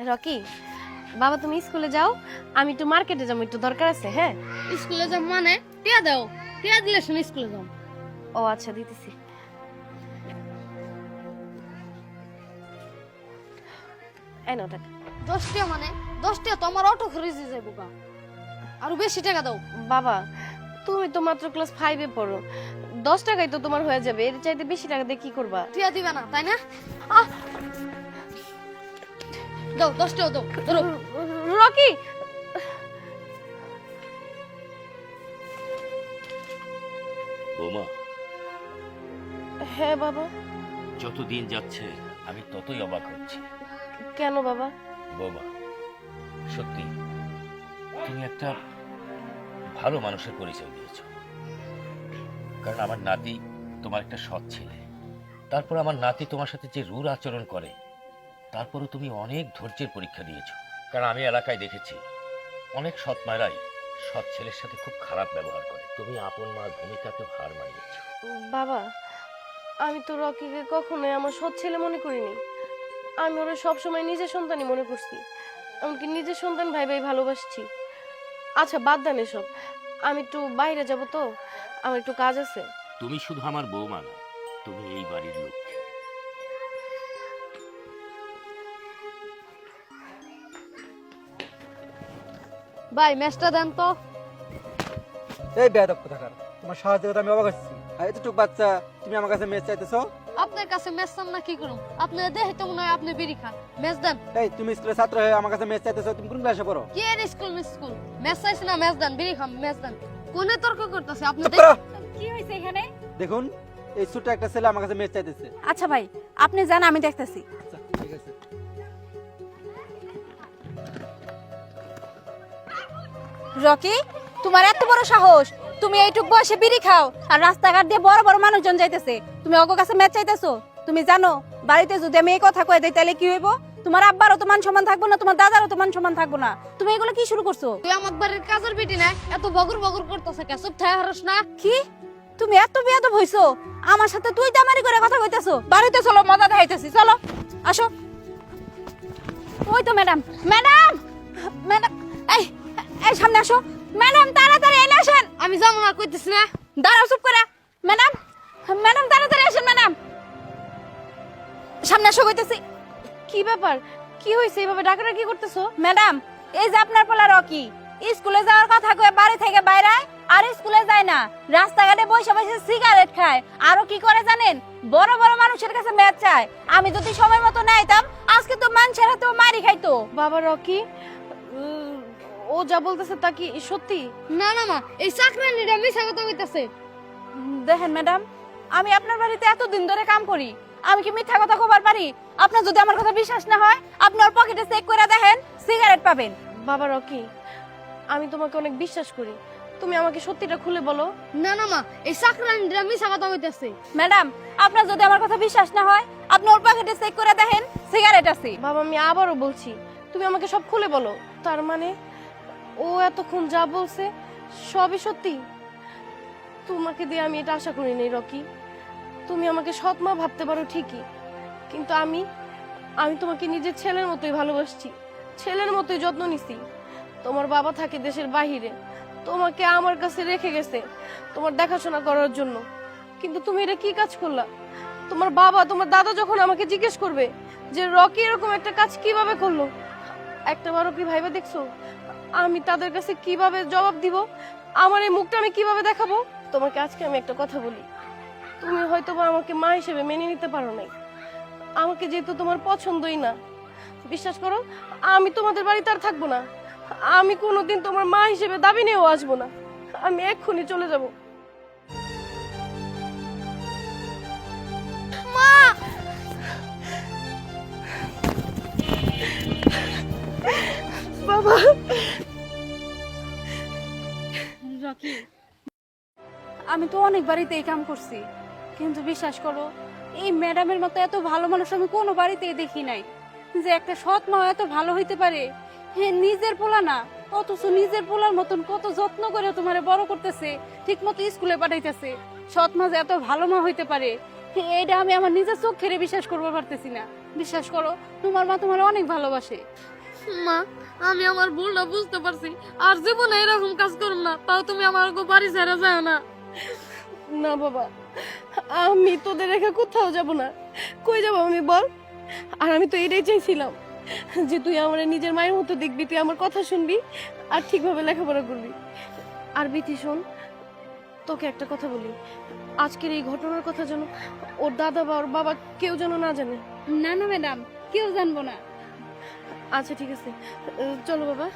Rocky বাবা তুমি স্কুলে যাও আমি একটু মার্কেটে যাব একটু দরকার আছে হ্যাঁ? স্কুলে যাম মানে? টিয়া দাও টিয়া দিলে শুনে স্কুলে যাম ও আচ্ছা দিতেছি। এই নাও টাকা। দশ টাকা মানে? দশ টাকা তো আমার অটো খরচে যাব গা। আরও বেশি টাকা দাও। বাবা তুমি তো মাত্র ক্লাস ফাইভে পড়ো। দশ টাকাই তো তোমার হয়ে যাবে এর চাইতে বেশি টাকা দিয়ে কি করবা? টিয়া দিবে না তাই না? আহ! দাও দশ টাকা দাও ধরো। রকি! বৌমা। হ্যাঁ বাবা। যত দিন যাচ্ছে আমি ততই অবাক হচ্ছি। কেন বাবা? বৌমা সত্যি তুমি একটা ভালো মানুষের পরিচয় দিয়েছ। কারণ আমার নাতি তোমার একটা সৎ ছেলে। তারপর আমার নাতি তোমার সাথে যে রূঢ় আচরণ করে তারপরও তুমি অনেক ধৈর্যের পরীক্ষা দিয়েছ। কারণ আমি এলাকায় দেখেছি অনেক সৎ মায়েরাই সৎ ছেলের সাথে খুব খারাপ ব্যবহার করে। তুমি আপন মার ভূমিকাতে হার মানিয়েছ। বাবা আমি তো রকিকে কখনোই আমার সৎ ছেলে মনে করিনি। আমি ওরা সবসময় নিজের সন্তানই মনে করছি এমনকি নিজের সন্তান ভাই ভাই ভালোবাসছি। আচ্ছা বাদ দেন এসব। আমি একটু বাইরে যাব তো আমার একটু কাজ আছে। তুমি শুধু আমার বৌমা না তুমি এই বাড়ির লক্ষ্মী ভাই ম্যাচটা দেন তো। এই বেয়াদব কোথাকার তোমার সাহায্য করতে আমি অবাক হচ্ছি। এতটুকু বাচ্চা তুমি আমার কাছে মেয়ে চাইতেছো? আপনার কাছে ম্যাচ চাম না কি করুম? আপনি দেখে তো মনে হয় আপনি বিড়ি খান। ম্যাচ দেন। এই তুমি স্কুলের ছাত্র হয়ে আমার কাছে মেয়ে চাইতেছো তুমি কোন ক্লাসে পড়ো? কি এর স্কুল মিস স্কুল? ম্যাচ চাইছে না ম্যাচ দেন বিড়ি খান ম্যাচ দেন। কোনে তর্ক করতেছে? আপনি কি হয়েছে এখানে? দেখুন এই ছোট্ট একটা ছেলে আমার কাছে মেয়ে চাইতেছে। আচ্ছা ভাই আপনি যান আমি দেখতেছি। রকি তোমার এত বড় সাহস। তুমি এইটুক বয়সে বিড়ি খাও আর রাস্তাঘাট দিয়ে বড় বড় মানুষজন যাইতেছে। তুমি অগ কাছে ম্যাচ চাইতেছো? তুমি জানো বাড়িতে যদি আমি এই কথা কয়ে দেই তাহলে কি হইব? তোমার আব্বারও তো মান সম্মান থাকব না তোমার দাদারও তো মান সম্মান থাকব না। তুমি এগুলো কি শুরু করছ? তুই আমার বাড়ির কাজের বিটি না এত বগর বগর করতেছে কে? চুপ থাই হারস না। কি? তুমি এত বেয়াদব হইছো? আমার সাথে তুই দামারি করে কথা কইতেছো? বাড়িতে চলো মজা দেখাইতেছি চলো আসো। ওই তো ম্যাডাম। ম্যাডাম! ম্যাডাম এই এই সামনে আসো। ম্যাডাম তাড়াতাড়ি এনে আসেন। আমি যাব না কইতেছি না। দাঁড়াও চুপ করে। ম্যাডাম ম্যাডাম তাড়াতাড়ি আসেন ম্যাডাম। সামনে আসো কইতেছি। কি ব্যাপার? কি হয়েছে এইভাবে? ডাকাটা কি করতেছো? ম্যাডাম এই যে আপনার পোলা রকি স্কুলে যাওয়ার কথা কয়ে বাড়ি থেকে বাইরে আর স্কুলে যায় না। রাস্তাঘাটে বসে বসে সিগারেট খায়। আরও কি করে জানেন? বড় বড় মানুষের কাছে ম্যাচ চায়। আমি যদি সময় মতো নাইতাম আজকে তো মানুষের হাতেও মারি খাইতো। বাবা রকি ও যা বলতেছে তা কি সত্যি? না না মা এই চাকরানিটা মিছা কথা কইতাছে। দেখেন ম্যাডাম আমি আপনার বাড়িতে এতদিন ধরে কাম করি আমি কি মিথ্যা কথা কবার পারি? আপনার যদি আমার কথা বিশ্বাস না হয় আপনি ওর পকেটে চেক করে দেখেন সিগারেট পাবেন। বাবা রকি আমি তোমাকে অনেক বিশ্বাস করি। তুমি আমাকে সত্যিটা খুলে বলো। না না মা এই চাকরানিটা মিছা কথা কইতাছে। ম্যাডাম আপনার যদি আমার কথা বিশ্বাস না হয় আপনি ওর পকেটে চেক করে দেখেন সিগারেট আছে। বাবা আমি আবারও বলছি তুমি আমাকে সব খুলে বলো। তার মানে ও এতক্ষণ যা বলছে, সবই সত্যি? তোমাকে দিয়ে আমি এটা আশা করি করিনি রকি। তুমি আমাকে সৎ মা ভাবতে পারো ঠিকই, কিন্তু আমি আমি তোমাকে নিজের ছেলের মতোই ভালোবাসছি, ছেলের মতোই যত্ন নিছি। তোমার বাবা থাকে দেশের বাহিরে, তোমাকে আমার কাছে রেখে গেছে তোমার দেখাশোনা করার জন্য। কিন্তু তুমি এটা কি কাজ করলা? তোমার বাবা, তোমার দাদা যখন আমাকে জিজ্ঞেস করবে যে, রকি এরকম একটা কাজ কীভাবে করল? একটা বারও কি ভাইবা দেখছ? আমি তাদের কাছে কীভাবে জবাব দিব? আমার এই মুখটা আমি কীভাবে দেখাবো? তোমাকে আজকে আমি একটা কথা বলি। তুমি হয়তো বা আমাকে মা হিসেবে মেনে নিতে পারো নাই। আমাকে যেহেতু তোমার পছন্দই না। বিশ্বাস করো, আমি তোমাদের বাড়িতে আর থাকব না। আমি কোনোদিন তোমার মা হিসেবে দাবি নিয়েও আসব না। আমি এক্ষুনি চলে যাব। বাবা! রকি আমি তো অনেক বাড়িতে এই কাম করছি। কিন্তু বিশ্বাস করো, এই ম্যাডামের মতো এত ভালো মানুষ আমি কোনো বাড়িতেই দেখি নাই। যে একটা সৎ মা এত ভালো হইতে পারে হ্যাঁ নিজের পোলা না, অথচ নিজের পোলার মতন কত যত্ন করে তোমারে বড় করতেছে ঠিক মতো স্কুলে পাঠাইতেছে। সৎ মা যে এত ভালো মা হইতে পারে এটা আমি আমার নিজের চোখেরে বিশ্বাস করব পারতেছি না। বিশ্বাস করো, তোমার মা তোমার অনেক ভালোবাসে। মা আমি আমার ভুলটা বুঝতে পারছি। আর জীবনে এরকম কাজ করব না তাও তুমি আমার গো বাড়ি ছেড়ে যাও না। না বাবা আমি তোদের রেখে কোথাও যাব না। কই যাব আমি বল? আর আমি তো এটাই চাইছিলাম যে তুই আমার নিজের মায়ের মতো দেখবি তুই আমার কথা শুনবি আর ঠিকভাবে লেখাপড়া করবি। আর বিথি শোন তোকে একটা কথা বলি। আজকের এই ঘটনার কথা যেন ওর দাদা বা ওর বাবা কেউ যেন না জানে। না না ম্যাডাম কেউ জানব না। আচ্ছা ঠিক আছে। চলো বাবা।